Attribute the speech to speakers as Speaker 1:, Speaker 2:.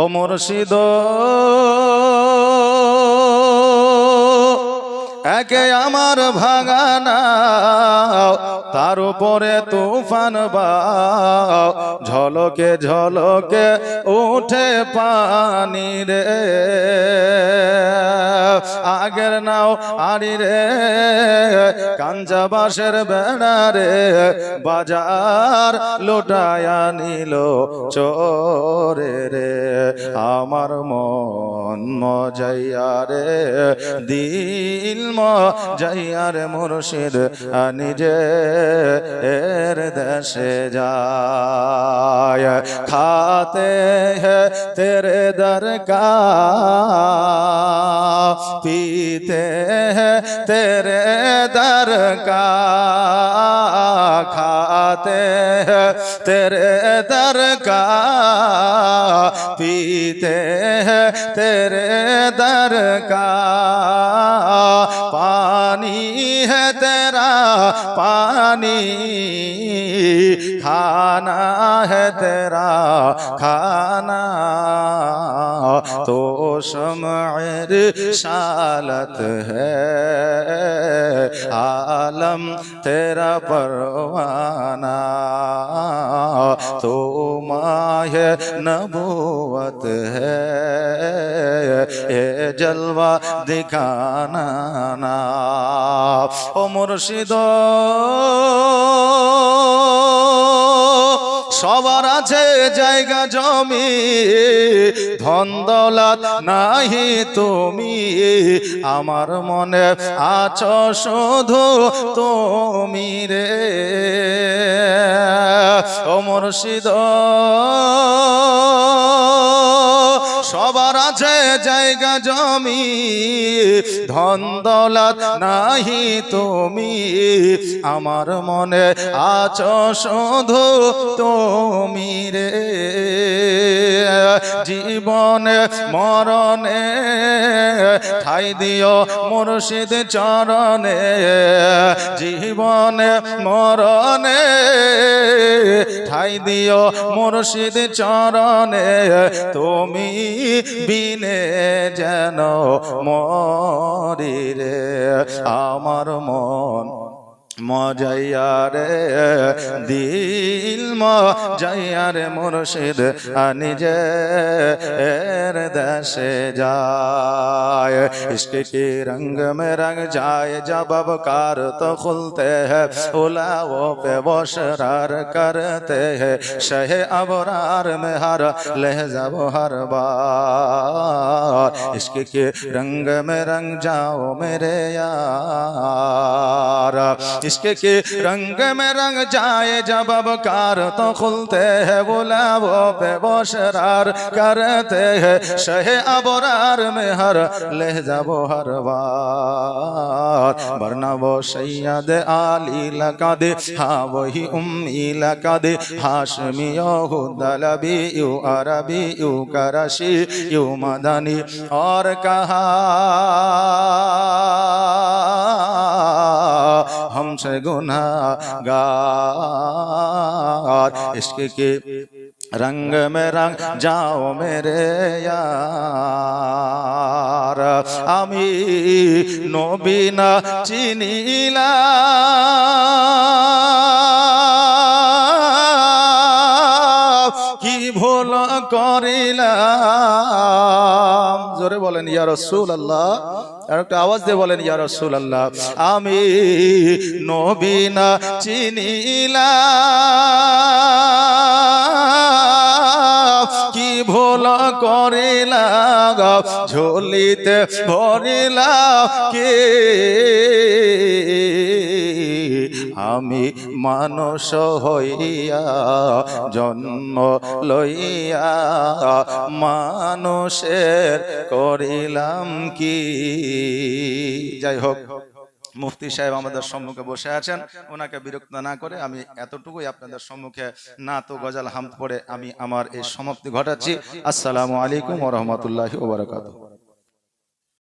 Speaker 1: ও মুর্শিদ। একে আমার ভাগানা তার উপরে তুফান বাও ঝলকে ঝলকে উঠে পানি রে। আগের নাও আড়ি রে। কাঞ্জা বাসের বেড়ারে বাজার লোটায়া নিল চোরে রে। আমার মন মজাইয়া রে। দিল মজাইয়া রে মুরশিদ, নিজে এর দেশে যায়। খাতে হে তেরে দরকার। पीते हैं तेरे दर का खाते हैं तेरे दर का पीते हैं तेरे दर का पानी है तेरा पानी खाना है तेरा खाना تو شمعر شالت ہے عالم تیرا پروانہ تو ماہ نبوت ہے اے جلوہ دکھانا نا او مرشد সবা আছে জায়গা জমি, ধন দৌলত নাহি তুমি। আমার মনে আছ শুধু তুমি রে। ও মুর্শিদ। সবার আছে জায়গা, জমি। ধন দৌলত নাহি তুমি। আমার মনে আছো শুধু তুমি রে। জীবনে মরণে ঠাই দিও মুর্শিদ চরণে। জীবনে মরণে ঠাই দিও মুর্শিদ চরণে। তুমি বিনে যেন মরি রে আমার মন মজাইয়া রে দিল মজাইয়া রে মুর্শিদ নিজে এর দেশে যায় इसके के रंग में रंग जाए जब अब कार तो खुलते हैं उलाओं पे वो शरार करते हैं शह अबरार में हर लहजा वो हर बार इसके के रंग में रंग जाओ मेरे यार इसके के रंग में रंग जाए जब अब कार तो खुलते हैं बुलावो पे वो शरार करते हैं। शहे अबरार में हर लहजा, वो हर बार वरना वो सैयद आली लगा दे हाँ वही उम्मी लगा दे। हाशमी यो दलबी यू अरबी, यू करशी, यू मदनी और कहा। हमसे गुनाहगार इश्क के रंग में रंग जाओ मेरे यार আমি নবীনা চিনিলা কি ভুল করিলাম জোরে বলেন ইয়া আল্লাহ একটা আওয়াজ দিয়ে বলেন, ইয়া রসুল আল্লাহ আমি নবীনা চিনিলা কি ভুল করিলা ঝোলিতে ভরিলা কে? আমি মানুষ হইয়া, জন্ম লইয়া মানুষের করিলাম কি? যাই হোক, মুফতি সাহেব আমাদের সম্মুখে বসে আছেন। ওনাকে বিরক্ত না করে আমি এতটুকুই আপনাদের সম্মুখে না তো গজাল হামদ পড়ে আমি আমার এই সমাপ্তি ঘটাচ্ছি। আসসালামু আলাইকুম ওরহমতুল্লাহি ওবরাকাতুহু